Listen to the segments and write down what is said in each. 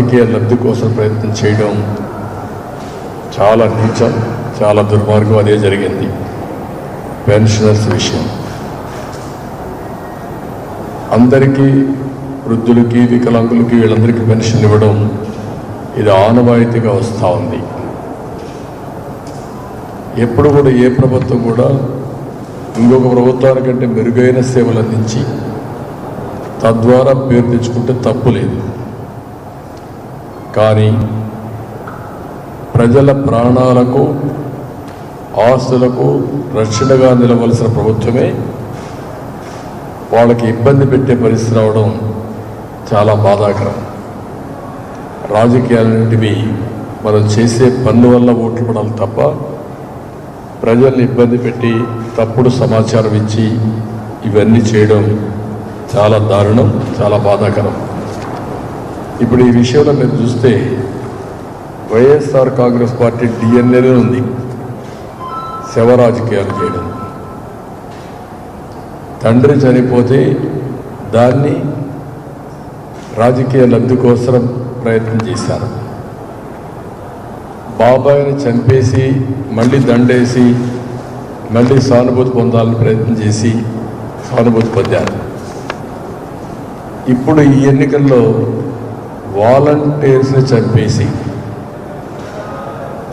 రాజకీయ లబ్ధి కోసం ప్రయత్నం చేయడం చాలా నీచం చాలా దుర్మార్గం. అదే జరిగింది. పెన్షనర్స్ విషయం. అందరికీ వృద్ధులకి వికలాంగులకి వీళ్ళందరికీ పెన్షన్ ఇవ్వడం ఇది ఆనవాయితీగా వస్తూ ఉంది. ఎప్పుడు కూడా ఏ ప్రభుత్వం కూడా ఇంకొక ప్రభుత్వానికంటే మెరుగైన సేవలు అందించి తద్వారా పేరు తెచ్చుకుంటే తప్పు లేదు. కానీ ప్రజల ప్రాణాలకు ఆస్తులకు రక్షణగా నిలవలసిన ప్రభుత్వమే వాళ్ళకి ఇబ్బంది పెట్టే పరిస్థితి రావడం చాలా బాధాకరం. రాజకీయాలన్నింటివి మనం చేసే పన్ను వల్ల ఓట్లు పడాలి తప్ప ప్రజల్ని ఇబ్బంది పెట్టి తప్పుడు సమాచారం ఇచ్చి ఇవన్నీ చేయడం చాలా దారుణం చాలా బాధాకరం. ఇప్పుడు ఈ విషయంలో మీరు చూస్తే వైఎస్ఆర్ కాంగ్రెస్ పార్టీ డిఎన్ఏలో ఉంది. శవ రాజకీయాలు చేయడం. తండ్రి చనిపోతే దాన్ని రాజకీయ లబ్ధి కోసం ప్రయత్నం చేశారు. బాబాయిని చంపేసి మళ్ళీ దండేసి మళ్ళీ సానుభూతి పొందాలని ప్రయత్నం చేసి సానుభూతి పొందారు. ఇప్పుడు ఈ ఎన్నికల్లో వాలంటీర్స్ని చంపేసి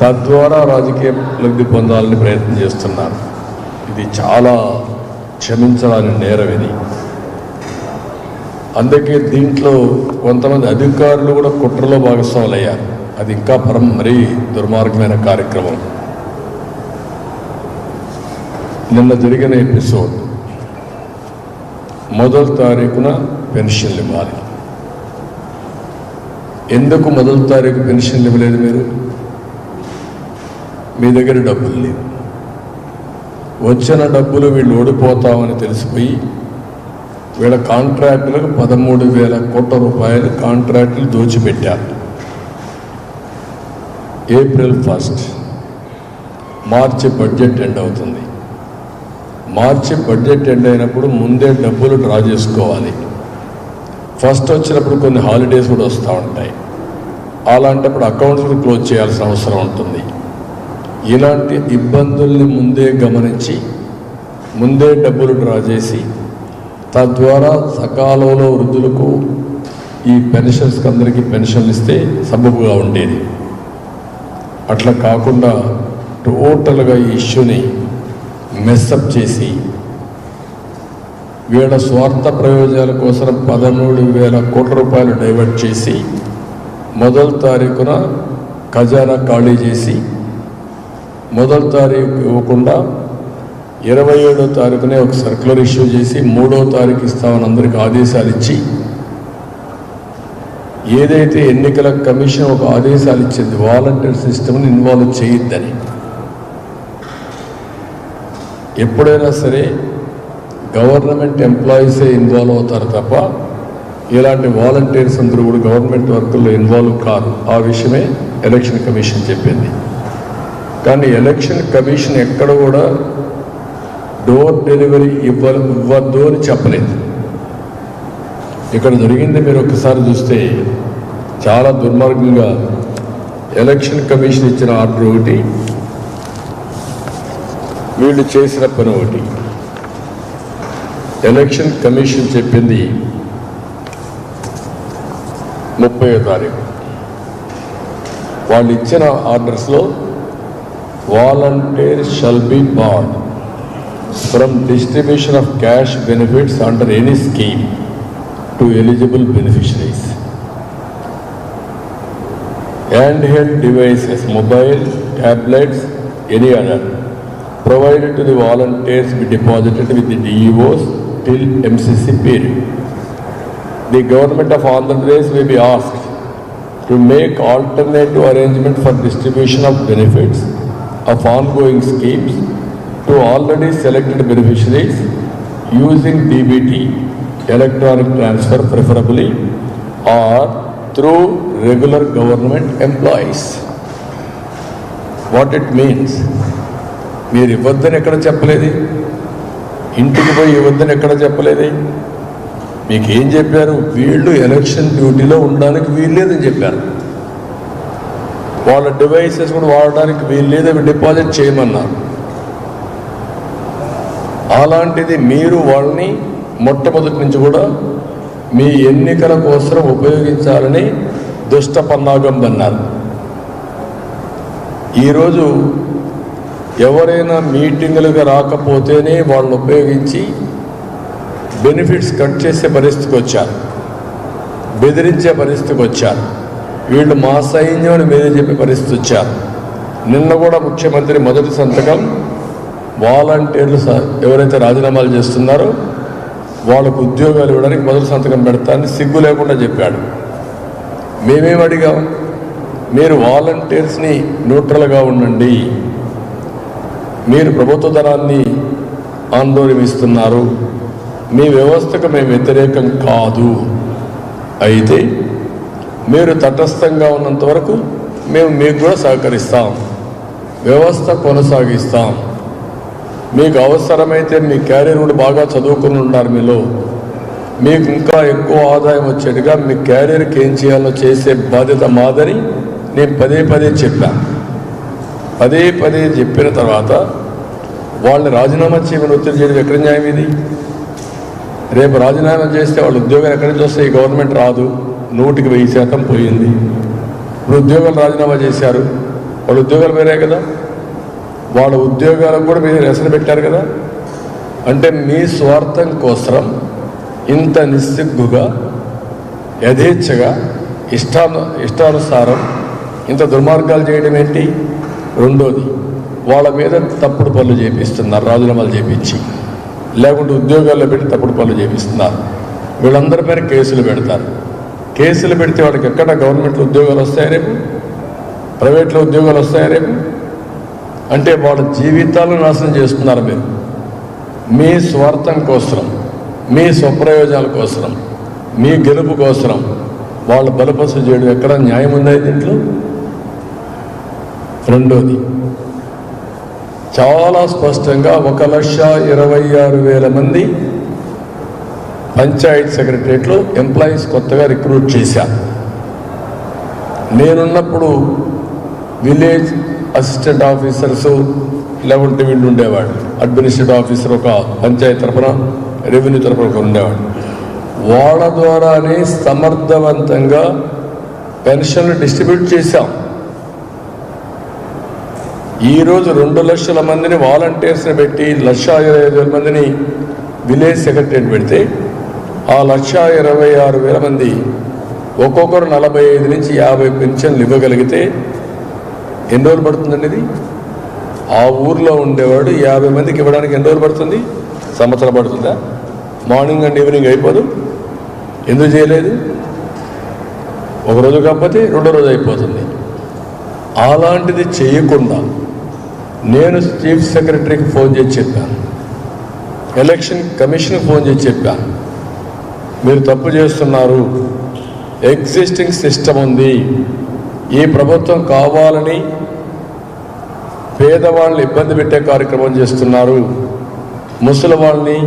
తద్వారా రాజకీయ లబ్ధి పొందాలని ప్రయత్నం చేస్తున్నారు. ఇది చాలా క్షమించడానికి నేరం ఇది. అందుకే దీంట్లో కొంతమంది అధికారులు కూడా కుట్రలో భాగస్వాములయ్యారు. అది ఇంకా పరం మరీ దుర్మార్గమైన కార్యక్రమం. నిన్న జరిగిన ఎపిసోడ్. మొదటి తారీఖున పెన్షన్లు ఇవ్వాలి ఎందుకు మొదటి తారీఖు పెన్షన్లు ఇవ్వలేదు మీరు? మీ దగ్గర డబ్బులు లేవు. వచ్చిన డబ్బులు వీళ్ళు ఓడిపోతామని తెలిసిపోయి వీళ్ళ కాంట్రాక్టులకు పదమూడు వేల కోట్ల రూపాయలు కాంట్రాక్టులు దోచిపెట్టారు. April first. March budget end అవుతుంది. మార్చి బడ్జెట్ ఎండ్ అయినప్పుడు ముందే డబ్బులు డ్రా చేసుకోవాలి. ఫస్ట్ వచ్చినప్పుడు కొన్ని హాలిడేస్ కూడా వస్తూ ఉంటాయి. అలాంటప్పుడు అకౌంట్స్ కూడా క్లోజ్ చేయాల్సిన అవసరం ఉంటుంది. ఇలాంటి ఇబ్బందుల్ని ముందే గమనించి ముందే డబ్బులు డ్రా చేసి తద్వారా సకాలంలో వృద్ధులకు ఈ పెన్షన్స్కి అందరికీ పెన్షన్లు ఇస్తే సబబుగా ఉండేది. అట్లా కాకుండా టోటల్గా ఈ ఇష్యూని మెస్అప్ చేసి వీళ్ళ స్వార్థ ప్రయోజనాల కోసం పదమూడు వేల కోట్ల రూపాయలు డైవర్ట్ చేసి మొదటి తారీఖున ఖజానా ఖాళీ చేసి మొదటి తారీఖు ఇవ్వకుండా ఇరవై ఏడో తారీఖునే ఒక సర్క్యులర్ ఇష్యూ చేసి మూడో తారీఖు ఇస్తామని అందరికి ఆదేశాలు ఇచ్చి ఏదైతే ఎన్నికల కమిషన్ ఒక ఆదేశాలు ఇచ్చింది వాలంటీర్ సిస్టమ్ని ఇన్వాల్వ్ చేయొద్దని. ఎప్పుడైనా సరే గవర్నమెంట్ ఎంప్లాయీసే ఇన్వాల్వ్ అవుతారు తప్ప ఇలాంటి వాలంటీర్స్ అందరూ కూడా గవర్నమెంట్ వర్కుల్లో ఇన్వాల్వ్ కాదు ఆ విషయమే ఎలక్షన్ కమిషన్ చెప్పింది. కానీ ఎలక్షన్ కమిషన్ ఎక్కడ కూడా డోర్ డెలివరీ ఇవ్వ ఇవ్వద్దు అని చెప్పలేదు. ఇక్కడ జరిగింది మీరు ఒకసారి చూస్తే చాలా దుర్మార్గంగా ఎలక్షన్ కమిషన్ ఇచ్చిన ఆర్డర్ ఒకటి వీళ్ళు చేసిన పని ఒకటి. ఎలక్షన్ కమిషన్ చెప్పింది ముప్పై తారీఖు. వాళ్ళు ఇచ్చిన ఆర్డర్స్లో volunteer shall be barred from distribution of cash benefits under any scheme to eligible beneficiaries. Hand held devices mobile tablets any other provided to the volunteers be deposited with the DEOs till MCC period. The government of Andhra Pradesh may be asked to make alternative arrangement for distribution of benefits of ongoing schemes to already selected beneficiaries using DBT, electronic transfer preferably, or through regular government employees. What it means మీరు ఇవ్వద్దని ఎక్కడ చెప్పలేదు ఇంటికి పోయి వద్దని ఎక్కడ చెప్పలేదు? మీకు ఏం చెప్పారు? వీళ్ళు ఎలక్షన్ డ్యూటీలో ఉండడానికి వీల్లేదని చెప్పారు. వాళ్ళ డివైసెస్ కూడా వాడడానికి వీల్లేదు అవి డిపాజిట్ చేయమన్నారు. అలాంటిది మీరు వాళ్ళని మొట్టమొదటి నుంచి కూడా మీ ఎన్నికల కోసం ఉపయోగించాలని దుష్ట పన్నాగం అన్నారు. ఈరోజు ఎవరైనా మీటింగులుగా రాకపోతేనే వాళ్ళు ఉపయోగించి బెనిఫిట్స్ కట్ చేసే పరిస్థితికి వచ్చారు. బెదిరించే పరిస్థితికి వచ్చారు. వీళ్ళు మా సైన్యం అని మీరే చెప్పే పరిస్థితి వచ్చారు. నిన్న కూడా ముఖ్యమంత్రి మొదటి సంతకం వాలంటీర్లు స- ఎవరైతే రాజీనామాలు చేస్తున్నారో వాళ్ళకు ఉద్యోగాలు ఇవ్వడానికి మొదటి సంతకం పెడతానని సిగ్గు లేకుండా చెప్పాడు. మేమేం అడిగాం? మీరు వాలంటీర్స్ని న్యూట్రల్గా ఉండండి. మీరు ప్రభుత్వ ధనాన్ని ఆందోళనిస్తున్నారు మీ వ్యవస్థకు మేము వ్యతిరేకం కాదు. అయితే మీరు తటస్థంగా ఉన్నంత వరకు మేము మీకు కూడా సహకరిస్తాం. వ్యవస్థ కొనసాగిస్తాం. మీకు అవసరమైతే మీ క్యారియర్ కూడా బాగా చదువుకుని ఉన్నారు మీలో. మీకు ఇంకా ఎక్కువ ఆదాయం వచ్చేట్టుగా మీ క్యారియర్కి ఏం చేయాలో చేసే బాధ్యత మాదని నేను పదే పదే చెప్పాను. పదే పదే చెప్పిన తర్వాత వాళ్ళని రాజీనామా చేయమని ఒత్తిడి చేయడం ఎక్కడ న్యాయం ఇది? రేపు రాజీనామా చేస్తే వాళ్ళ ఉద్యోగాలు ఎక్కడి నుంచి వస్తే ఈ గవర్నమెంట్ రాదు. నూటికి వెయ్యి శాతం పోయింది. ఇప్పుడు ఉద్యోగాలు రాజీనామా చేశారు. వాళ్ళ ఉద్యోగాలు వేరే కదా? వాళ్ళ ఉద్యోగాలకు కూడా మీరు నిరసన పెట్టారు కదా? అంటే మీ స్వార్థం కోసం ఇంత నిస్సిగ్గుగా యథేచ్ఛగా ఇష్టాను ఇష్టానుసారం ఇంత దుర్మార్గాలు చేయడం ఏంటి? రెండోది వాళ్ళ మీద తప్పుడు పనులు చేపిస్తున్నారు రాజీనామాలు చేపించి. లేకుంటే ఉద్యోగాల్లో పెట్టి తప్పుడు పనులు చేపిస్తున్నారు. వీళ్ళందరి పైన కేసులు పెడతారు. కేసులు పెడితే వాళ్ళకి ఎక్కడ గవర్నమెంట్లో ఉద్యోగాలు వస్తాయా రేపు? ప్రైవేట్లో ఉద్యోగాలు వస్తాయా రేపు? అంటే వాళ్ళ జీవితాలను నాశనం చేస్తున్నారు మీరు. మీ స్వార్థం కోసం మీ స్వప్రయోజనాల కోసం మీ గెలుపు కోసం వాళ్ళ బలపసు చేయడం ఎక్కడ న్యాయం ఉందా దీంట్లో? రెండోది. చాలా స్పష్టంగా ఒక లక్ష ఇరవై ఆరు వేల మంది పంచాయత్ సెక్రటరియట్లో ఎంప్లాయీస్ కొత్తగా రిక్రూట్ చేశా. నేనున్నప్పుడు విలేజ్ అసిస్టెంట్ ఆఫీసర్స్ లేకుంటే వీళ్ళు ఉండేవాడు అడ్మినిస్ట్రేటివ్ ఆఫీసర్ ఒక పంచాయతీ తరఫున రెవెన్యూ తరఫున ఒక ఉండేవాడు వాళ్ళ ద్వారానే సమర్థవంతంగా పెన్షన్లు డిస్ట్రిబ్యూట్ చేశాం. ఈరోజు రెండు లక్షల మందిని వాలంటీర్స్ని పెట్టి లక్ష ఇరవై ఐదు వేల మందిని విలేజ్ సెక్రటరీని పెడితే ఆ లక్ష ఇరవై ఆరు వేల మంది ఒక్కొక్కరు నలభై ఐదు నుంచి యాభై పెన్షన్లు ఇవ్వగలిగితే ఎన్ని రోజులు పడుతుందండి ఇది? ఆ ఊర్లో ఉండేవాడు యాభై మందికి ఇవ్వడానికి ఎన్ని రోజులు పడుతుంది? సంవత్సరం పడుతుందా? మార్నింగ్ అండ్ ఈవినింగ్ అయిపోదు? ఎందుకు చేయలేదు? ఒక రోజు కాకపోతే రెండో రోజు అయిపోతుంది. అలాంటిది చేయకుండా నేను చీఫ్ సెక్రటరీకి ఫోన్ చేసి చెప్పాను ఎలక్షన్ కమిషన్కి ఫోన్ చేసి చెప్పాను మీరు తప్పు చేస్తున్నారు. ఎగ్జిస్టింగ్ సిస్టమ్ ఉంది. ఈ ప్రభుత్వం కావాలని పేదవాళ్ళని ఇబ్బంది పెట్టే కార్యక్రమం చేస్తున్నారు. ముసలి వాళ్ళని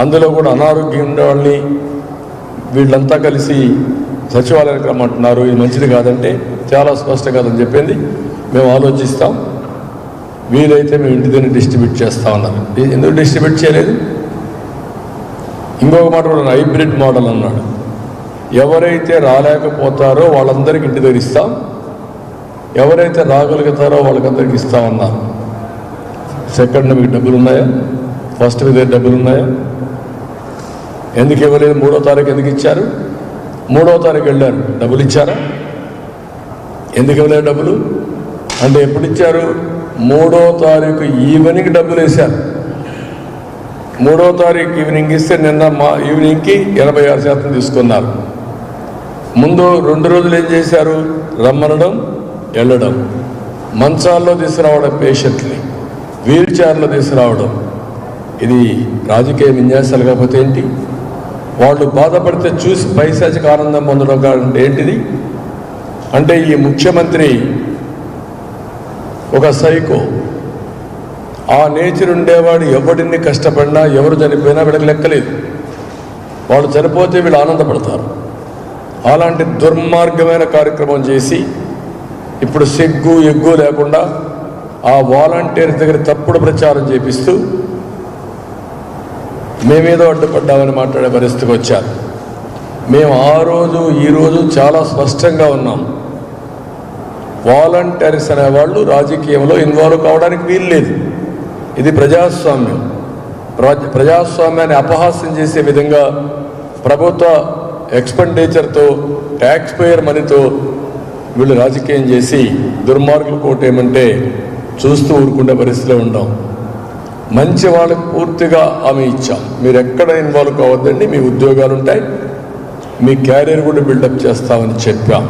అందులో కూడా అనారోగ్యం ఉండే వాళ్ళని వీళ్ళంతా కలిసి సచివాలయానికి రమ్మంటున్నారు. ఇది మంచిది కాదంటే చాలా స్పష్టం కాదని చెప్పింది. మేము ఆలోచిస్తాం. వీలైతే మేము ఇంటి దగ్గర డిస్ట్రిబ్యూట్ చేస్తా ఉన్నారు ఎందుకు డిస్ట్రిబ్యూట్ చేయలేదు? ఇంకొక మాట కూడా హైబ్రిడ్ మోడల్ అన్నాడు. ఎవరైతే రాలేకపోతారో వాళ్ళందరికీ ఇంటి దగ్గర ఇస్తాం. ఎవరైతే రాగలుగుతారో వాళ్ళకందరికి ఇస్తామన్నారు సెకండ్ మీకు డబ్బులు ఉన్నాయా? ఫస్ట్ మీ దగ్గర డబ్బులు ఉన్నాయా? ఎందుకు ఇవ్వలేదు? మూడో తారీఖు ఎందుకు ఇచ్చారు? మూడో తారీఖు వెళ్ళారు. డబ్బులు ఇచ్చారా? ఎందుకు ఇవ్వలేదు డబ్బులు? అంటే ఎప్పుడు ఇచ్చారు? మూడో తారీఖు ఈవినింగ్ డబ్బులు వేశారు. మూడో తారీఖు ఈవినింగ్ ఇస్తే నిన్న మా ఈవినింగ్కి ఎనభై ఆరు శాతం తీసుకున్నారు. ముందు రెండు రోజులు ఏం చేశారు? రమ్మనడం వెళ్ళడం. మంచాల్లో తీసుకురావడం పేషెంట్ని వీల్ చైర్లో తీసుకురావడం. ఇది రాజకీయ విన్యాసాలు కాకపోతే ఏంటి? వాళ్ళు బాధపడితే చూసి పైశాచిక ఆనందం పొందడం కాదంటే ఏంటిది? అంటే ఈ ముఖ్యమంత్రి ఒక సైకో. ఆ నేచర్ ఉండేవాడు ఎవడిని కష్టపడినా ఎవరు చనిపోయినా వీళ్ళకి లెక్కలేదు. వాళ్ళు చనిపోతే వీళ్ళు ఆనందపడతారు. అలాంటి దుర్మార్గమైన కార్యక్రమం చేసి ఇప్పుడు సిగ్గు ఎగ్గు లేకుండా ఆ వాలంటీర్ దగ్గర తప్పుడు ప్రచారం చేపిస్తూ మేమేదో అడ్డుపడ్డామని మాట్లాడే పరిస్థితికి వచ్చారు. మేము ఆ రోజు ఈరోజు చాలా స్పష్టంగా ఉన్నాం. వాలంటీర్స్ అనేవాళ్ళు రాజకీయంలో ఇన్వాల్వ్ కావడానికి వీలు లేదు ఇది ప్రజాస్వామ్యం. రాజ ప్రజాస్వామ్యాన్ని అపహాస్యం చేసే విధంగా ప్రభుత్వ ఎక్స్పెండిచర్తో ట్యాక్స్ పేయర్ మనీతో వీళ్ళు రాజకీయం చేసి దుర్మార్గులు కోటేమంటే చూస్తూ ఊరుకునే పరిస్థితిలో ఉంటాం మంచి వాళ్ళకి పూర్తిగా ఆమె ఇచ్చాం. మీరు ఎక్కడ ఇన్వాల్వ్ కావద్దండి మీ ఉద్యోగాలు ఉంటాయి మీ క్యారియర్ కూడా బిల్డప్ చేస్తామని చెప్పాం.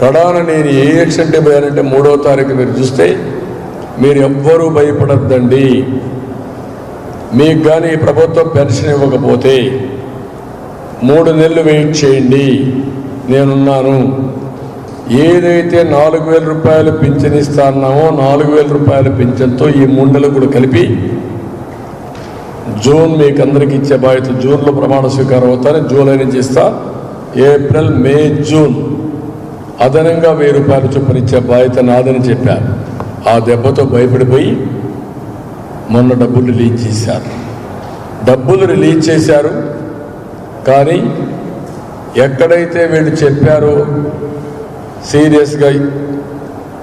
కడాన నేను ఏ యాక్సిడెంట్ పోయానంటే మూడో తారీఖు మీరు చూస్తే మీరు ఎవ్వరూ భయపడద్దండి. మీకు కానీ ప్రభుత్వం పెన్షన్ ఇవ్వకపోతే మూడు నెలలు వెయిట్ చేయండి. నేనున్నాను. ఏదైతే నాలుగు వేల రూపాయలు పింఛన్ ఇస్తా అన్నామో నాలుగు వేల రూపాయల పింఛన్తో ఈ మూడు కూడా కలిపి జూన్ మీకు అందరికి ఇచ్చే బాధ్యత జూన్లో ప్రమాణ స్వీకారం అవుతాను జూలై నుంచి ఇస్తా. April May June. అదనంగా వెయ్యి రూపాయలు చొప్పున ఇచ్చే బాధ్యత నాదని చెప్పారు. ఆ దెబ్బతో భయపడిపోయి మొన్న డబ్బులు రిలీజ్ చేశారు. డబ్బులు రిలీజ్ చేశారు. కానీ ఎక్కడైతే వీళ్ళు చెప్పారో సీరియస్గా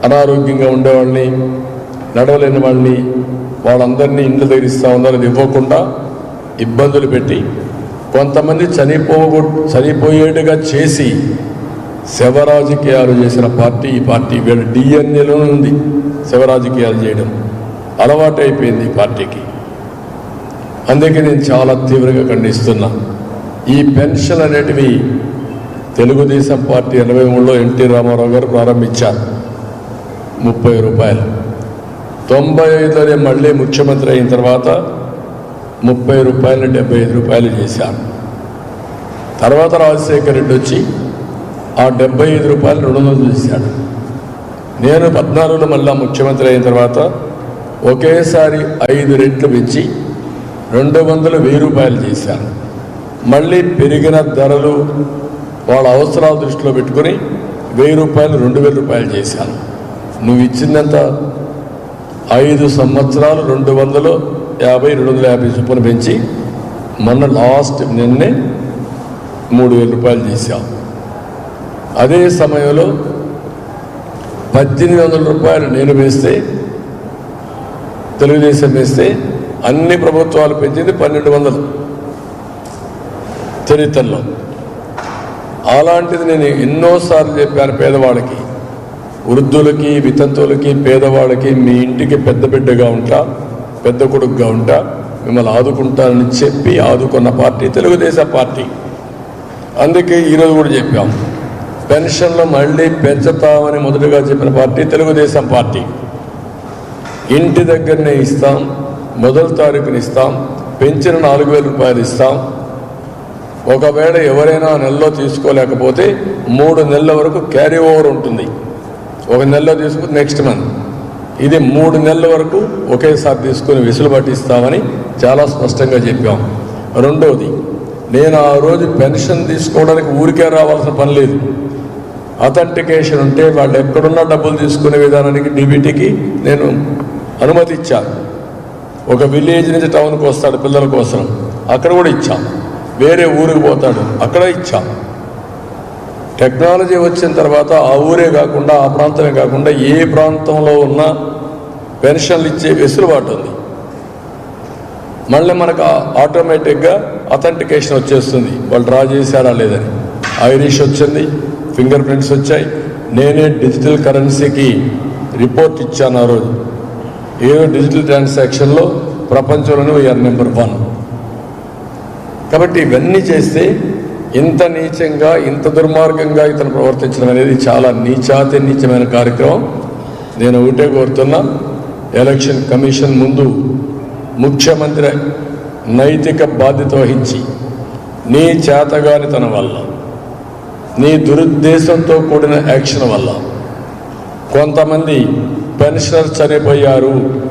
అనారోగ్యంగా ఉండేవాళ్ళని నడవలేని వాళ్ళని వాళ్ళందరినీ ఇండ్ల దగ్గర ఇస్తా ఉన్నారు అది ఇవ్వకుండా ఇబ్బందులు పెట్టి కొంతమంది చనిపోగొ చనిపోయేట్టుగా చేసి శవ రాజకీయాలు చేసిన పార్టీ ఈ పార్టీ వీళ్ళ డిఎన్ఏలో ఉంది. శవ రాజకీయాలు చేయడం అలవాటు అయిపోయింది ఈ పార్టీకి. అందుకే నేను చాలా తీవ్రంగా ఖండిస్తున్నా. ఈ పెన్షన్ అనేటివి తెలుగుదేశం పార్టీ ఎనభై మూడులో ఎన్టీ రామారావు గారు ప్రారంభించారు. ముప్పై రూపాయలు. తొంభై ఐదులోనే మళ్ళీ ముఖ్యమంత్రి అయిన తర్వాత ముప్పై రూపాయలు డెబ్బై ఐదు రూపాయలు చేశారు. తర్వాత రాజశేఖర రెడ్డి వచ్చి ఆ డెబ్బై ఐదు రూపాయలు రెండు వందలు చేశాడు నేను పద్నాలుగులో మళ్ళా ముఖ్యమంత్రి అయిన తర్వాత ఒకేసారి ఐదు రెట్లు పెంచి రెండు వందలు వెయ్యి రూపాయలు చేశాను మళ్ళీ పెరిగిన ధరలు వాళ్ళ అవసరాలు దృష్టిలో పెట్టుకొని వెయ్యి రూపాయలు రెండు వేల రూపాయలు చేశాను. నువ్వు ఇచ్చినంత ఐదు సంవత్సరాలు రెండు వందలు యాభై రెండు వందల యాభై చొప్పున పెంచి మొన్న లాస్ట్ నిన్నే మూడు వేల రూపాయలు చేశాం అదే సమయంలో పద్దెనిమిది వందల రూపాయలు నేను వేస్తే తెలుగుదేశం వేస్తే అన్ని ప్రభుత్వాలు పెంచింది పన్నెండు వందలు చరిత్రలో. అలాంటిది నేను ఎన్నోసార్లు చెప్పాను పేదవాళ్ళకి. వృద్ధులకి వితంతువులకి పేదవాళ్ళకి మీ ఇంటికి పెద్ద బిడ్డగా ఉంటా పెద్ద కొడుకుగా ఉంటా మిమ్మల్ని ఆదుకుంటానని చెప్పి ఆదుకున్న పార్టీ తెలుగుదేశం పార్టీ. అందుకే ఈరోజు కూడా చెప్పాము పెన్షన్లు మళ్ళీ పెంచుతామని మొదటగా చెప్పిన పార్టీ తెలుగుదేశం పార్టీ. ఇంటి దగ్గరనే ఇస్తాం మొదటి తారీఖుని ఇస్తాం పెంచిన నాలుగు వేల రూపాయలు ఇస్తాం. ఒకవేళ ఎవరైనా నెలలో తీసుకోలేకపోతే మూడు నెలల వరకు క్యారీ ఓవర్ ఉంటుంది. ఒక నెలలో తీసుకుని నెక్స్ట్ మంత్ ఇది మూడు నెలల వరకు ఒకేసారి తీసుకుని వెసులుబాటు ఇస్తామని చాలా స్పష్టంగా చెప్పాం. రెండవది నేను ఆ రోజు పెన్షన్ తీసుకోవడానికి ఊరికే రావాల్సిన పని లేదు. అథెంటికేషన్ ఉంటే వాళ్ళు ఎక్కడున్నా డబ్బులు తీసుకునే విధానానికి డీబీటీకి నేను అనుమతి ఇచ్చాను ఒక విలేజ్ నుంచి టౌన్కి వస్తాడు పిల్లల కోసం. అక్కడ కూడా ఇచ్చాం. వేరే ఊరికి పోతాడు. అక్కడ ఇచ్చాం. టెక్నాలజీ వచ్చిన తర్వాత ఆ ఊరే కాకుండా ఆ ప్రాంతమే కాకుండా ఏ ప్రాంతంలో ఉన్న పెన్షన్లు ఇచ్చే వెసులుబాటు ఉంది. మళ్ళీ మనకు ఆటోమేటిక్గా అథెంటికేషన్ వచ్చేస్తుంది. వాళ్ళు డ్రా చేశారా లేదని ఐరిష్ వచ్చింది. ఫింగర్ ప్రింట్స్ వచ్చాయి. నేనే డిజిటల్ కరెన్సీకి రిపోర్ట్ ఇచ్చాను ఆ రోజు. ఏ డిజిటల్ ట్రాన్సాక్షన్లో ప్రపంచంలోనే వీఆర్ నెంబర్ వన్ కాబట్టి ఇవన్నీ చేస్తే ఇంత నీచంగా ఇంత దుర్మార్గంగా ఇతను ప్రవర్తించడం అనేది చాలా నీచాతి నీచమైన కార్యక్రమం. నేను ఒకటే కోరుతున్నా ఎలక్షన్ కమిషన్ ముందు ముఖ్యమంత్రి నైతిక బాధ్యత వహించి నీ చేతగానితనం వల్ల నీ దురుద్దేశంతో కూడిన యాక్షన్ వల్ల కొంతమంది పెన్షనర్ చనిపోయారు.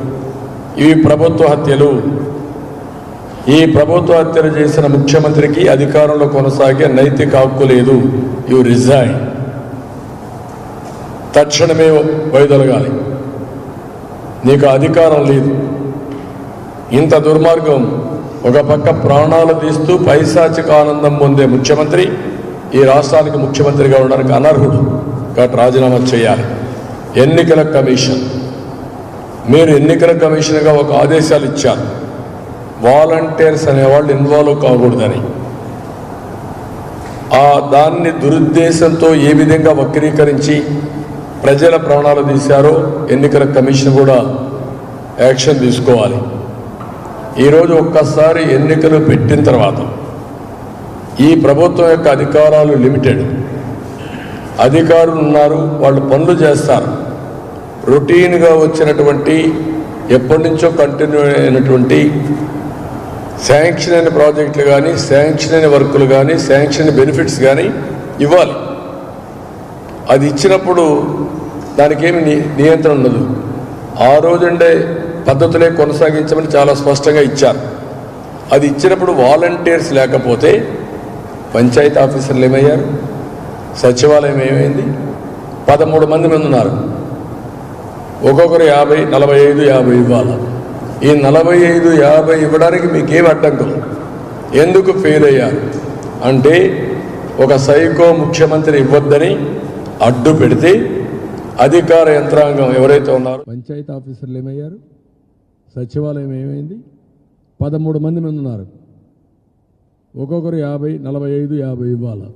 ఇవి ప్రభుత్వ హత్యలు. ఈ ప్రభుత్వ హత్యలు చేసిన ముఖ్యమంత్రికి అధికారంలో కొనసాగే నైతిక హక్కు లేదు. You resign. తక్షణమే వైదొలగాలి. నీకు అధికారం లేదు. ఇంత దుర్మార్గం ఒక పక్క ప్రాణాలు తీస్తూ పైశాచిక ఆనందం పొందే ముఖ్యమంత్రి ఈ రాష్ట్రానికి ముఖ్యమంత్రిగా ఉండడానికి అనర్హుడు కాబట్టి రాజీనామా చేయాలి. ఎన్నికల కమిషన్. మీరు ఎన్నికల కమిషన్గా ఒక ఆదేశాలు ఇచ్చారు. వాలంటీర్స్ అనేవాళ్ళు ఇన్వాల్వ్ కాకూడదని. ఆ దాన్ని దురుద్దేశంతో ఏ విధంగా వక్రీకరించి ప్రజల ప్రాణాలు తీశారో ఎన్నికల కమిషన్ కూడా యాక్షన్ తీసుకోవాలి. ఈరోజు ఒక్కసారి ఎన్నికలు పెట్టిన తర్వాత ఈ ప్రభుత్వం యొక్క అధికారాలు లిమిటెడ్. అధికారులు ఉన్నారు వాళ్ళు పనులు చేస్తారు. రొటీన్గా వచ్చినటువంటి ఎప్పటి నుంచో కంటిన్యూ అయినటువంటి శాంక్షన్ అయిన ప్రాజెక్టులు కానీ శాంక్షన్ అయిన వర్కులు కానీ శాంక్షన్ బెనిఫిట్స్ కానీ ఇవ్వాలి. అది ఇచ్చినప్పుడు దానికేమి నియంత్రణ ఉండదు. ఆ రోజుండే పద్ధతులే కొనసాగించమని చాలా స్పష్టంగా ఇచ్చారు. అది ఇచ్చినప్పుడు వాలంటీర్స్ లేకపోతే పంచాయతీ ఆఫీసర్లు ఏమయ్యారు? సచివాలయం ఏమైంది? పదమూడు మంది మంది ఉన్నారు. ఒక్కొక్కరు యాభై నలభై ఐదు యాభై ఇవ్వాలి? ఈ నలభై ఐదు యాభై ఇవ్వడానికి మీకేం అడ్డంకం ఎందుకు ఫెయిల్ అయ్యారు? అంటే ఒక సైకో ముఖ్యమంత్రి ఇవ్వద్దని అడ్డు పెడితే అధికార యంత్రాంగం ఎవరైతే ఉన్నారో పంచాయతీ ఆఫీసర్లు ఏమయ్యారు? సచివాలయం ఏమైంది? పదమూడు మంది మంది ఉన్నారు. ఒక్కొక్కరు యాభై నలభై ఐదు యాభై ఇవ్వాలి.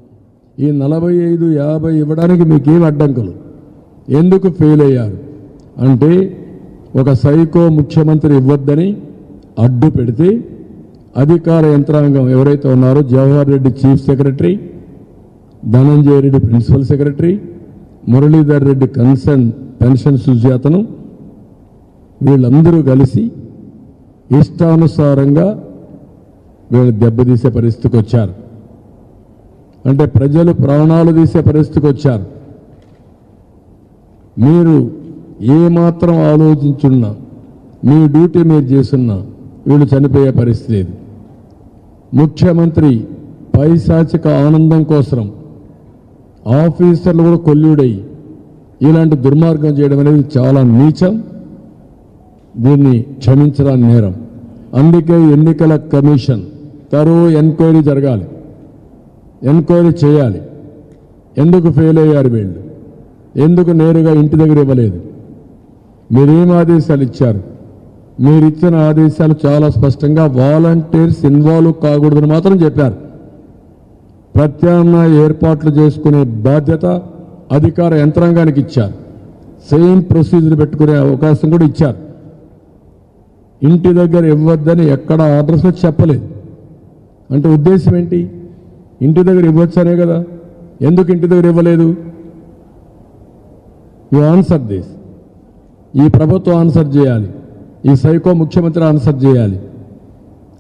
ఈ నలభై ఐదు యాభై ఇవ్వడానికి మీకేం అడ్డంకులు? ఎందుకు ఫెయిల్ అయ్యారు? అంటే ఒక సైకో ముఖ్యమంత్రి ఇవ్వద్దని అడ్డు పెడితే అధికార యంత్రాంగం ఎవరైతే ఉన్నారో Jawahar Reddy chief secretary Dhananjaya Reddy principal secretary Muralidhar Reddy concern pension సుజాతను వీళ్ళందరూ కలిసి ఇష్టానుసారంగా వీళ్ళు దెబ్బతీసే పరిస్థితికి వచ్చారు. అంటే ప్రజలు ప్రాణాలు తీసే పరిస్థితికి వచ్చారు. మీరు ఏమాత్రం ఆలోచించున్నా మీ డ్యూటీ మీరు చేస్తున్నా వీళ్ళు చనిపోయే పరిస్థితి లేదు ముఖ్యమంత్రి పైశాచిక ఆనందం కోసం ఆఫీసర్లు కూడా కొల్లుడై ఇలాంటి దుర్మార్గం చేయడం అనేది చాలా నీచం. దీన్ని క్షమించడానికి నేరం. అందుకే ఎన్నికల కమిషన్ తరువు ఎంక్వైరీ జరగాలి. ఎంక్వైరీ చేయాలి. ఎందుకు ఫెయిల్ అయ్యారు వీళ్ళు? ఎందుకు నేరుగా ఇంటి దగ్గర ఇవ్వలేదు? మీరేం ఆదేశాలు ఇచ్చారు? మీరు ఇచ్చిన ఆదేశాలు చాలా స్పష్టంగా వాలంటీర్స్ ఇన్వాల్వ్ కాకూడదని మాత్రం చెప్పారు. ప్రత్యామ్నాయ ఏర్పాట్లు చేసుకునే బాధ్యత అధికార యంత్రాంగానికి ఇచ్చారు. సేమ్ ప్రొసీజర్ పెట్టుకునే అవకాశం కూడా ఇచ్చారు. ఇంటి దగ్గర ఇవ్వద్దని ఎక్కడ ఆర్డర్స్ చెప్పలేదు. అంటే ఉద్దేశం ఏంటి? ఇంటి దగ్గర ఇవ్వచ్చనే కదా. ఎందుకు ఇంటి దగ్గర ఇవ్వలేదు? యు ఆన్సర్ దిస్ ఈ ప్రభుత్వం ఆన్సర్ చేయాలి. ఈ సైకో ముఖ్యమంత్రి ఆన్సర్ చేయాలి.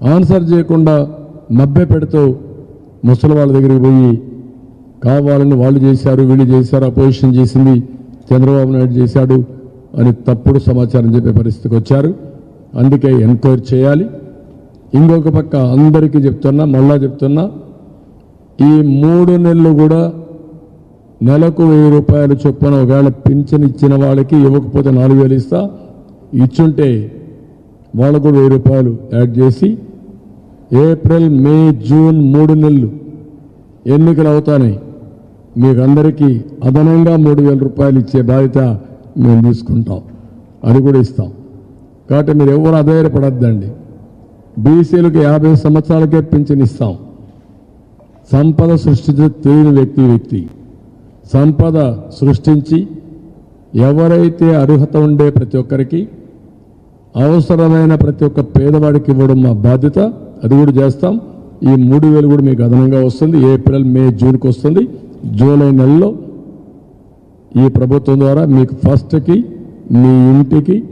ఆన్సర్ చేయకుండా మభ్య పెడుతూ ముసలి వాళ్ళ దగ్గరికి పోయి కావాలని వాళ్ళు చేశారు వీళ్ళు చేశారు అపోజిషన్ చేసింది చంద్రబాబు నాయుడు చేశాడు అని తప్పుడు సమాచారం చెప్పే పరిస్థితికి వచ్చారు. అందుకే ఎంక్వైరీ చేయాలి. ఇంకొక పక్క అందరికీ చెప్తున్నా మళ్ళా చెప్తున్నా ఈ మూడు నెలలు కూడా నెలకు వెయ్యి రూపాయలు చొప్పున ఒకవేళ పింఛన్ ఇచ్చిన వాళ్ళకి ఇవ్వకపోతే నాలుగు వేలు ఇస్తా. ఇచ్చుంటే వాళ్ళకు కూడా వెయ్యి రూపాయలు యాడ్ చేసి ఏప్రిల్ మే జూన్ మూడు నెలలు ఎన్నికలు అవుతాయి మీకు అందరికీ అదనంగా మూడు వేల రూపాయలు ఇచ్చే బాధ్యత మేము తీసుకుంటాం. అది కూడా ఇస్తాం. కాబట్టి మీరు ఎవరు అధైర్యపడద్దండి. బీసీలకు యాభై సంవత్సరాలకే పింఛన్ ఇస్తాం. సంపద సృష్టించే తెలియని వ్యక్తి వ్యక్తి. సంపద సృష్టించి ఎవరైతే అర్హత ఉండే ప్రతి ఒక్కరికి అవసరమైన ప్రతి ఒక్క పేదవాడికి ఇవ్వడం మా బాధ్యత. అది కూడా చేస్తాం. ఈ మూడు వేలు కూడా మీకు అదనంగా వస్తుంది. ఏప్రిల్ మే జూన్కి వస్తుంది. జూలై నెలలో ఈ ప్రభుత్వం ద్వారా మీకు ఫస్ట్కి మీ ఇంటికి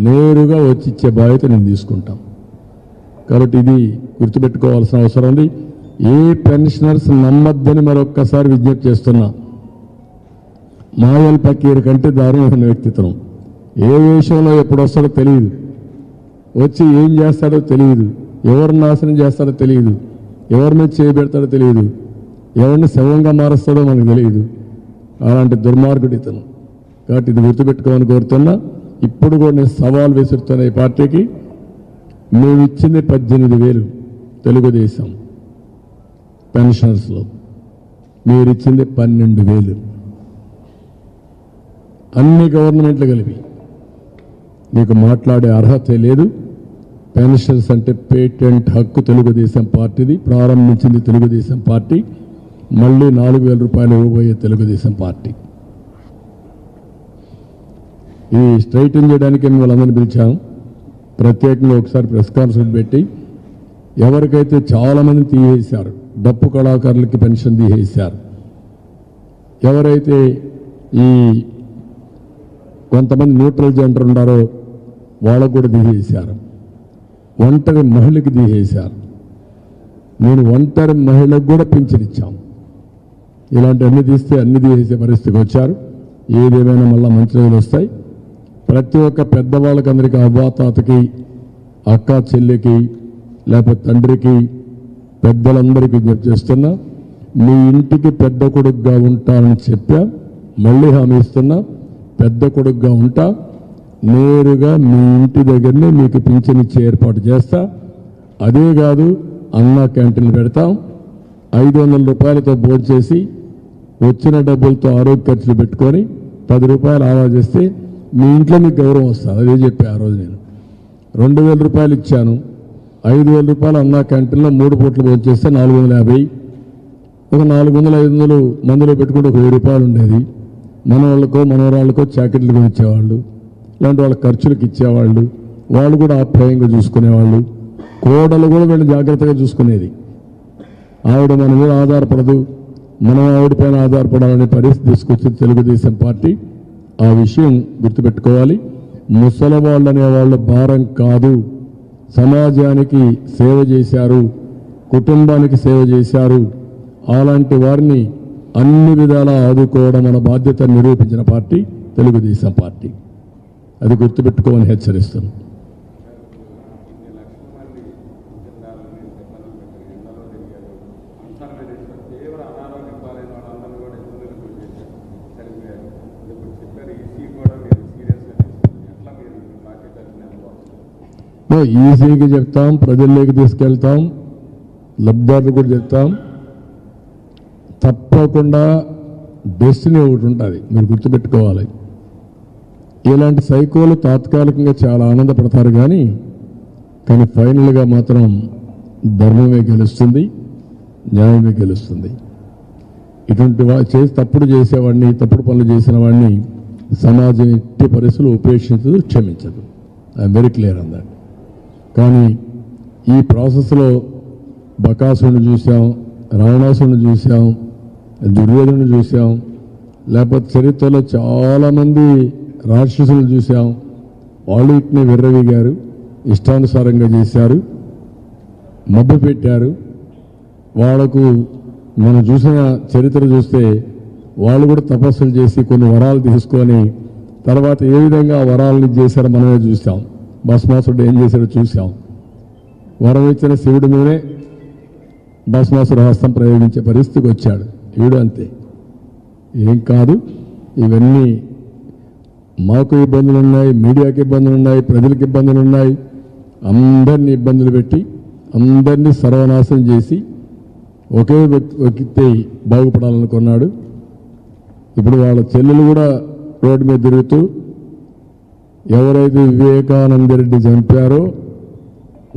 నేరుగా వచ్చి ఇచ్చే బాధ్యత నేను తీసుకుంటాం. కాబట్టి ఇది గుర్తుపెట్టుకోవాల్సిన అవసరం ఉంది. ఏ పెన్షనర్స్ నమ్మద్దని మరొక్కసారి విజ్ఞప్తి చేస్తున్నా. మాయల్ పకీర్ కంటే దారుణమైన వ్యక్తిత్వం. ఏ విషయంలో ఎప్పుడు వస్తాడో తెలియదు. వచ్చి ఏం చేస్తాడో తెలియదు. ఎవరు నాశనం చేస్తారో తెలియదు. ఎవరి మీద చేయబెడతాడో తెలియదు. ఎవరిని శవంగా మారుస్తాడో మనకు తెలియదు. అలాంటి దుర్మార్గుడు ఇతను. కాబట్టి ఇది గుర్తుపెట్టుకోమని కోరుతున్నా. ఇప్పుడు కూడా నేను సవాల్ విసురుతున్నా ఈ పార్టీకి మేము ఇచ్చింది పద్దెనిమిది వేలు తెలుగుదేశం పెన్షన్స్లో మీరు ఇచ్చింది పన్నెండు వేలు. అన్ని గవర్నమెంట్లు కలిపి. మీకు మాట్లాడే అర్హత లేదు. పెన్షన్స్ అంటే పేటెంట్ హక్కు తెలుగుదేశం పార్టీది ప్రారంభించింది తెలుగుదేశం పార్టీ మళ్ళీ నాలుగు వేల రూపాయలు ఇవ్వబోయే తెలుగుదేశం పార్టీ. ఇది స్ట్రైటన్ చేయడానికి మిమ్మల్ని అందరిని పిలిచాం ప్రత్యేకంగా ఒకసారి ప్రెస్ కాన్ఫరెన్స్ పెట్టి ఎవరికైతే చాలామంది తీసేశారు డప్పు కళాకారులకి పెన్షన్ తీసేశారు ఎవరైతే ఈ కొంతమంది న్యూట్రల్ జెండర్ ఉన్నారో వాళ్ళకు కూడా తీసేశారు. ఒంటరి మహిళకి తీసేశారు. నేను ఒంటరి మహిళకు కూడా పింఛన్ ఇచ్చాం. ఇలాంటి అన్ని తీస్తే అన్ని తీసేసే పరిస్థితికి వచ్చారు. ఏదేమైనా మళ్ళీ మంచి రోజులు వస్తాయి. ప్రతి ఒక్క పెద్దవాళ్ళకి అందరికీ అవ్వాతాతకి అక్క చెల్లికి లేకపోతే తండ్రికి పెద్దలందరికీ విజ్ఞప్తి చేస్తున్నా మీ ఇంటికి పెద్ద కొడుకుగా ఉంటానని చెప్పా మళ్ళీ హామీ ఇస్తున్నా పెద్ద కొడుకుగా ఉంటా నేరుగా మీ ఇంటి దగ్గరనే మీకు పింఛన్ ఇచ్చే ఏర్పాటు చేస్తా. అదే కాదు అన్న క్యాంటీన్ పెడతాం ఐదు వందల రూపాయలతో భోజనం చేసి వచ్చిన డబ్బులతో ఆరోగ్య ఖర్చులు పెట్టుకొని పది రూపాయలు ఆదా చేస్తే మీ ఇంట్లో మీకు గౌరవం వస్తుంది అదే చెప్పి ఆ రోజు నేను. రెండు వేల రూపాయలు ఇచ్చాను. ఐదు వేల రూపాయలు అన్నా క్యాంటీన్లో మూడు పూట్లు భోజనం నాలుగు వందల యాభై. ఒక నాలుగు వందల ఐదు వందలు మందులో పెట్టుకుంటే ఒక వెయ్యి రూపాయలు ఉండేది. మన వాళ్ళకో మనవరాళ్ళకో జాకెట్లు కొని ఇచ్చేవాళ్ళు ఇలాంటి వాళ్ళ ఖర్చులకు ఇచ్చేవాళ్ళు. వాళ్ళు కూడా ఆప్యాయంగా చూసుకునేవాళ్ళు. కోడలు కూడా వీళ్ళు జాగ్రత్తగా చూసుకునేది. ఆవిడ మన మీద ఆధారపడదు. మనం ఆవిడపైన ఆధారపడాలనే పరిస్థితి తీసుకొచ్చింది తెలుగుదేశం పార్టీ. ఆ విషయం గుర్తుపెట్టుకోవాలి. ముసలవాళ్ళు అనేవాళ్ళు భారం కాదు. సమాజానికి సేవ చేశారు. కుటుంబానికి సేవ చేశారు. అలాంటి వారిని అన్ని విధాలా ఆదుకోవడం మన బాధ్యత నిరూపించిన పార్టీ తెలుగుదేశం పార్టీ. అది గుర్తుపెట్టుకోమని హెచ్చరిస్తున్నాను తీవ్ర అనారోగ్యం పాలైన వాళ్ళందరూ కూడా ఇబ్బందులు గురి చేశారు చనిపోయారు ఇప్పుడు చెప్పారు ఈసీ కూడా మీరు సీరియస్గా తీసుకుంది ఎట్లా మీరు మీ పార్టీ తరఫున అనుభవం ఓ ఈజీగా చెప్తాం ప్రజల్లోకి తీసుకెళ్తాం లబ్ధాలు కూడా చెప్తాం తప్పకుండా డెస్టినీ ఒకటి ఉంటుంది మీరు గుర్తుపెట్టుకోవాలి ఇలాంటి సైకోలు తాత్కాలికంగా చాలా ఆనందపడతారు కానీ కానీ ఫైనల్గా మాత్రం ధర్మమే గెలుస్తుంది న్యాయమే గెలుస్తుంది ఇటువంటి చేసి తప్పుడు చేసేవాడిని తప్పుడు పనులు చేసిన వాడిని సమాజం ఎట్టి పరిస్థితులు ఉపేక్షించదు క్షమించదు I'm very clear on that కానీ ఈ ప్రాసెస్లో బకాసుని చూసాం రావణాసుని చూసాం దుర్యోధను చూసాం లేకపోతే చరిత్రలో చాలామంది రాక్షసులు చూసాం వాళ్ళు ఇట్నే విర్రవీగారు ఇష్టానుసారంగా చేశారు మబ్బు పెట్టారు. వాళ్ళకు మనం చూసిన చరిత్ర చూస్తే వాళ్ళు కూడా తపస్సులు చేసి కొన్ని వరాలు తీసుకొని తర్వాత ఏ విధంగా ఆ వరాలని చేశారో మనమే చూసాం భస్మాసుడు ఏం చేశాడో చూసాం వరం ఇచ్చిన శివుడి మీదే భస్మాసుడు హస్తం ప్రయోగించే పరిస్థితికి వచ్చాడు. వీడు అంతే. ఏం కాదు ఇవన్నీ మాకు ఇబ్బందులు ఉన్నాయి మీడియాకి ఇబ్బందులు ఉన్నాయి ప్రజలకు ఇబ్బందులు ఉన్నాయి అందరినీ ఇబ్బందులు పెట్టి అందరినీ సర్వనాశనం చేసి ఒకే వ్యక్తి వ్యక్తి బాగుపడాలనుకున్నాడు ఇప్పుడు వాళ్ళ చెల్లెలు కూడా రోడ్డు మీద తిరుగుతూ ఎవరైతే వివేకానంద రెడ్డి చంపారో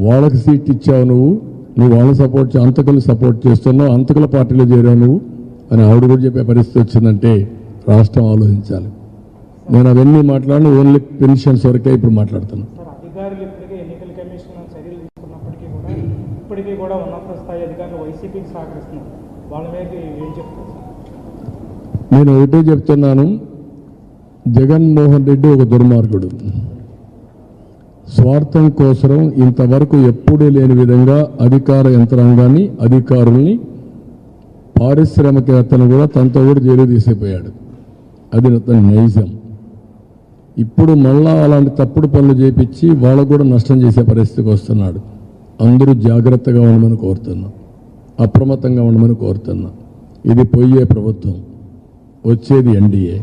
వాళ్ళకి సీట్ ఇచ్చావు నువ్వు నువ్వు వాళ్ళని సపోర్ట్ చే అంతకులు సపోర్ట్ చేస్తున్నావు అంతకుల పార్టీలో చేరావు నువ్వు అని ఆవిడ కూడా చెప్పే పరిస్థితి వచ్చిందంటే రాష్ట్రం ఆలోచించాలి. నేను అవన్నీ మాట్లాడిన ఓన్లీ పెన్షన్స్ వరకే ఇప్పుడు మాట్లాడుతున్నాను. నేను ఒకటే చెప్తున్నాను జగన్మోహన్ రెడ్డి ఒక దుర్మార్గుడు. స్వార్థం కోసం ఇంతవరకు ఎప్పుడూ లేని విధంగా అధికార యంత్రాంగాన్ని అధికారుల్ని పారిశ్రామికవేత్తలను కూడా తనతో కూడా జైలు తీసిపోయాడు. అది అతని నైజం. ఇప్పుడు మళ్ళా అలాంటి తప్పుడు పనులు చేపించి వాళ్ళకు కూడా నష్టం చేసే పరిస్థితికి వస్తున్నాడు. అందరూ జాగ్రత్తగా ఉండమని కోరుతున్నా. అప్రమత్తంగా ఉండమని కోరుతున్నా. ఇది పోయే ప్రభుత్వం. వచ్చేది ఎన్డీఏ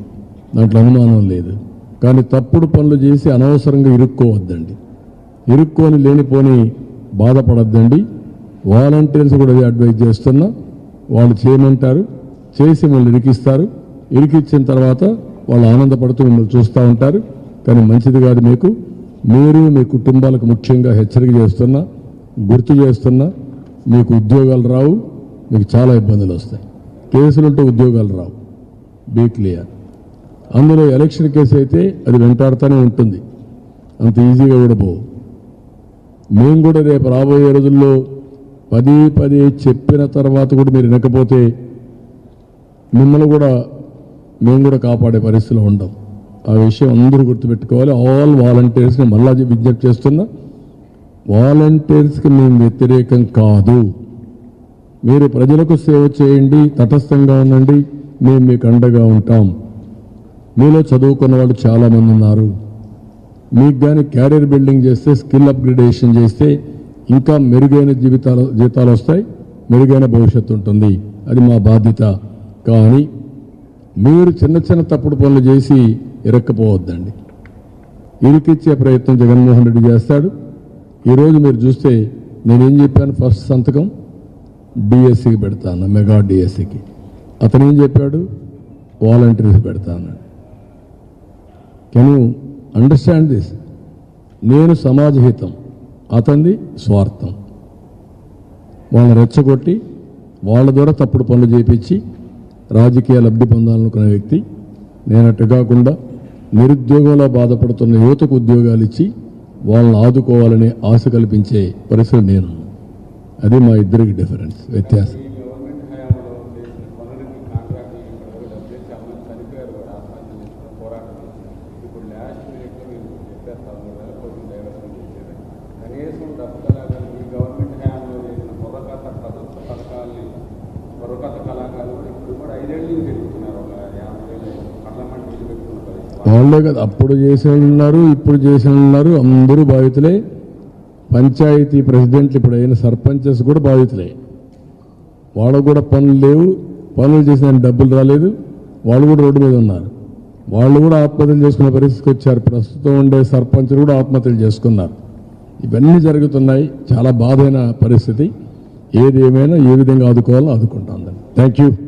దాంట్లో అనుమానం లేదు. కానీ తప్పుడు పనులు చేసి అనవసరంగా ఇరుక్కోవద్దండి. ఇరుక్కొని లేనిపోని బాధపడద్దండి. వాలంటీర్స్ కూడా అదే అడ్వైజ్ చేస్తున్నా. వాళ్ళు చేయమంటారు చేసి మిమ్మల్ని ఇరికిస్తారు. ఇరికిచ్చిన తర్వాత వాళ్ళు ఆనందపడుతూ మిమ్మల్ని చూస్తూ ఉంటారు. కానీ మంచిది కాదు మీకు. మీరు మీ కుటుంబాలకు ముఖ్యంగా హెచ్చరిక చేస్తున్నా గుర్తు చేస్తున్నా మీకు ఉద్యోగాలు రావు మీకు చాలా ఇబ్బందులు వస్తాయి. కేసులుంటే ఉద్యోగాలు రావు. బీ క్లియర్ అందులో ఎలక్షన్ కేసు అయితే అది వెంటాడుతూనే ఉంటుంది. అంత ఈజీగా కూడా మేము కూడా రేపు రాబోయే రోజుల్లో పది పది చెప్పిన తర్వాత కూడా మీరు వినకపోతే మిమ్మల్ని కూడా మేము కూడా కాపాడే పరిస్థితిలో ఉండం. ఆ విషయం అందరూ గుర్తుపెట్టుకోవాలి. ఆల్ వాలంటీర్స్ని మళ్ళా విజ్ఞప్తి చేస్తున్నా. వాలంటీర్స్కి మేము వ్యతిరేకం కాదు. మీరు ప్రజలకు సేవ చేయండి తటస్థంగా ఉండండి. మేము మీకు అండగా ఉంటాం. మీలో చదువుకున్న వాళ్ళు చాలామంది ఉన్నారు. మీకు కానీ క్యారియర్ బిల్డింగ్ చేస్తే స్కిల్ అప్గ్రేడేషన్ చేస్తే ఇంకా మెరుగైన జీవితాలు జీతాలు వస్తాయి మెరుగైన భవిష్యత్తు ఉంటుంది. అది మా బాధ్యత. కానీ మీరు చిన్న చిన్న తప్పుడు పనులు చేసి ఇరక్కపోవద్దండి. ఇరికిచ్చే ప్రయత్నం జగన్మోహన్ రెడ్డి చేస్తాడు. ఈరోజు మీరు చూస్తే నేనేం చెప్పాను? ఫస్ట్ సంతకం డిఎస్సికి పెడతాను మెగా డిఎస్సికి. అతను ఏం చెప్పాడు? వాలంటీర్స్ పెడతాను కెన్ యూ అండర్స్టాండ్ దిస్ నేను సమాజ హితం అతనిది స్వార్థం. వాళ్ళని రెచ్చగొట్టి వాళ్ళ ద్వారా తప్పుడు పనులు చేపించి రాజకీయ లబ్ధి పొందాలనుకునే వ్యక్తి నేనట్టు కాకుండా నిరుద్యోగంలో బాధపడుతున్న యువతకు ఉద్యోగాలు ఇచ్చి వాళ్ళని ఆదుకోవాలనే ఆశ కల్పించే పరిస్థితి నేను అది మా ఇద్దరికి డిఫరెన్స్ వ్యత్యాసం ఈ గవర్నమెంట్ హయాంలో చేసిన పనులకి కాంట్రాక్టులు ఇక్కడ డబ్బులు చాలా చనిపోయారు కూడా ఆత్మహత్య చేసుకుని పోరాటం చేసి ఇప్పుడు లాస్ట్ మినిట్లో మీరు చెప్పారు పదమూడు వేల కోట్లు డైవర్షన్ చేసేది కనీసం డబ్బు కళాకారులు ఈ గవర్నమెంట్ హయాంలో చేసిన బుర్రకథ ప్రభుత్వ పథకాలని బుర్రకథ కళాకారులు కూడా ఇప్పుడు కూడా ఐదేళ్ళు నుంచి పెట్టుకున్నారు ఒక యాభై వేలు కళ్ళమంటి ఇల్లు పెట్టుకున్న పరిస్థితి కదా. అప్పుడు చేసిన ఉన్నారు ఇప్పుడు చేసిన ఉన్నారు అందరూ బాధితులే. పంచాయతీ ప్రెసిడెంట్లు ఇప్పుడు అయిన సర్పంచెస్ కూడా బాధితులే. వాళ్ళకు కూడా పనులు లేవు. పనులు చేసిన డబ్బులు రాలేదు. వాళ్ళు కూడా రోడ్డు మీద ఉన్నారు. వాళ్ళు కూడా ఆత్మహత్యలు చేసుకునే పరిస్థితికి వచ్చారు. ప్రస్తుతం ఉండే సర్పంచులు కూడా ఆత్మహత్యలు చేసుకున్నారు. ఇవన్నీ జరుగుతున్నాయి. చాలా బాధైన పరిస్థితి. ఏది ఏమైనా ఏ విధంగా ఆదుకోవాలో ఆదుకుంటాం థ్యాంక్ యూ